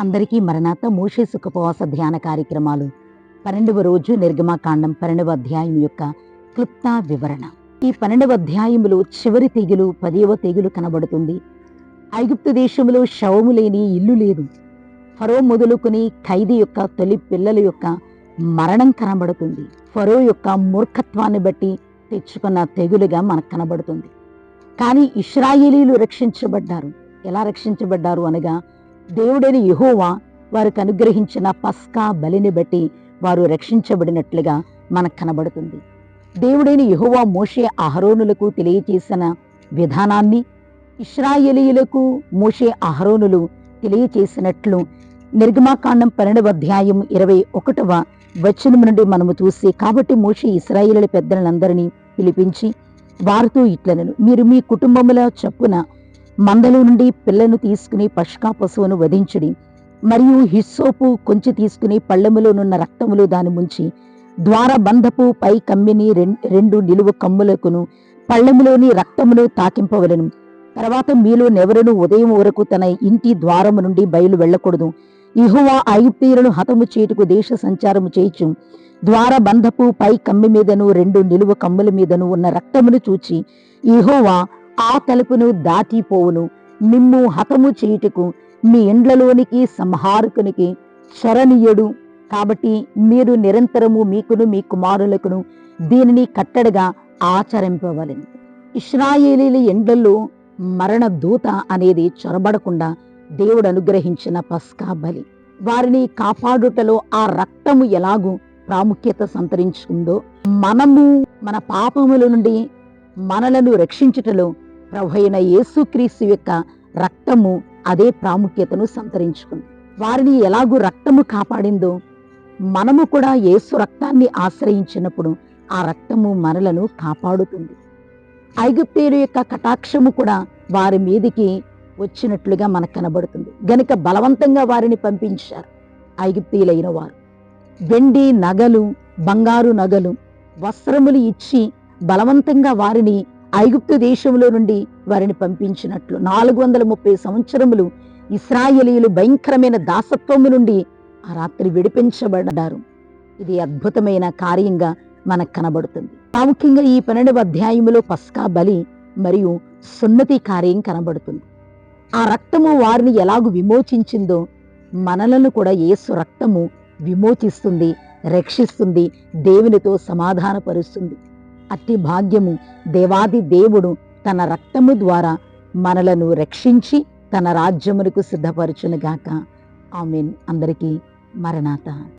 అందరికీ మరణాత మోషే సుఖపవాస ధ్యాన కార్యక్రమాలు. పన్నెండవ రోజు నిర్గమాకాండం పన్నెండవ అధ్యాయం యొక్క క్లుప్త వివరణ. ఈ పన్నెండవ అధ్యాయములో చివరి తెగులు పదివ తెగులు కనబడుతుంది. ఐగుప్తు దేశంలో శవము లేని ఇల్లు లేదు. ఫరో మొదలుకుని ఖైదీ యొక్క తొలి పిల్లల యొక్క మరణం కనబడుతుంది. ఫరో యొక్క మూర్ఖత్వాన్ని బట్టి తెచ్చుకున్న తెగులుగా మనకు కనబడుతుంది. కానీ ఇస్రాయేలీలు రక్షించబడ్డారు. ఎలా రక్షించబడ్డారు అనగా దేవుడైన యహోవా వారికి అనుగ్రహించిన పస్కా బలిని బట్టి వారు రక్షించబడినట్లుగా మనకు కనబడుతుంది. దేవుడైన యహోవా మోషే అహరోనులకు తెలియచేసిన విధానాన్ని ఇస్రాయేలీయులకు మోషే అహరోనులు తెలియచేసినట్లు నిర్గమాకాండం పన్నెండవ అధ్యాయం ఇరవై ఒకటవ వచనం నుండి మనము చూసి కాబట్టి మోషే ఇస్రాయిలు పెద్దలందరినీ పిలిపించి వారితో ఇట్లనను మీరు మీ కుటుంబముల చొప్పున మందలో నుండి పిల్లను తీసుకుని పష్కా పశువును వధించుడి. మరియు హిస్సోపు కొంచె తీసుకుని పళ్ళెములోనున్న రక్తములు దాని ముంచి ద్వార బంధపు పై కమ్మిని రెండు నిలువు కమ్ములకును పళ్ళెములోని రక్తమును తాకింపవలను. తర్వాత మీలో నెవరను ఉదయం వరకు తన ఇంటి ద్వారము నుండి బయలు వెళ్ళకూడదు. ఇహువా ఐగుప్తీయులను హతము చేటుకు దేశ సంచారము చేయొచ్చు ద్వార బంధపు పై కమ్మి మీదను రెండు నిలువ కమ్ముల మీదను ఉన్న రక్తమును చూచి ఇహోవా ఆ తలుపును దాటిపోవును. మిమ్ము హతము చేయుటకు మీ ఇండ్లలోనికి సంహారకునికి శరణీయుడు. కాబట్టి మీరు నిరంతరము మీకును మీ కుమారులకును దీనిని కట్టడగా ఆచరింపవలెను. ఇస్రాయేలీల ఎండ్లలో మరణ దూత అనేది చొరబడకుండా దేవుడు అనుగ్రహించిన పస్కా బలి. వారిని కాపాడుటలో ఆ రక్తము ఎలాగూ ప్రాముఖ్యత సంతరించుకుందో మనము మన పాపముల నుండి మనలను రక్షించుటలో ప్రభు అయిన యేసుక్రీస్తు యొక్క రక్తము అదే ప్రాముఖ్యతను సంతరించుకుంది. వారిని ఎలాగూ రక్తము కాపాడిందో మనము కూడా యేసు రక్తాన్ని ఆశ్రయించినప్పుడు ఆ రక్తము మనలను కాపాడుతుంది. ఐగుప్తీయుల యొక్క కటాక్షము కూడా వారి మీదికి వచ్చినట్లుగా మనకు కనబడుతుంది. గనుక బలవంతంగా వారిని పంపించారు ఐగుప్తీయులైన వారు. వెండి నగలు బంగారు నగలు వస్త్రములు ఇచ్చి బలవంతంగా వారిని ఐగుప్తు దేశంలో నుండి వారిని పంపించినట్లు. నాలుగు వందల ముప్పై సంవత్సరములు ఇస్రాయేలీయులు భయంకరమైన దాసత్వము నుండి ఆ రాత్రి విడిపించబడ్డారు. ఇది అద్భుతమైన కార్యంగా మనకు కనబడుతుంది. ప్రాముఖ్యంగా ఈ పన్నెండవ అధ్యాయములో పస్కా బలి మరియు సున్నతి కార్యం కనబడుతుంది. ఆ రక్తము వారిని ఎలాగు విమోచించిందో మనలను కూడా యేసు రక్తము విమోచిస్తుంది రక్షిస్తుంది దేవునితో సమాధానపరుస్తుంది. అట్టి భాగ్యము. దేవాది దేవుడు తన రక్తము ద్వారా మనలను రక్షించి తన రాజ్యమునకు సిద్ధపరచునుగాక. ఆమెన్. అందరికీ మరణాత.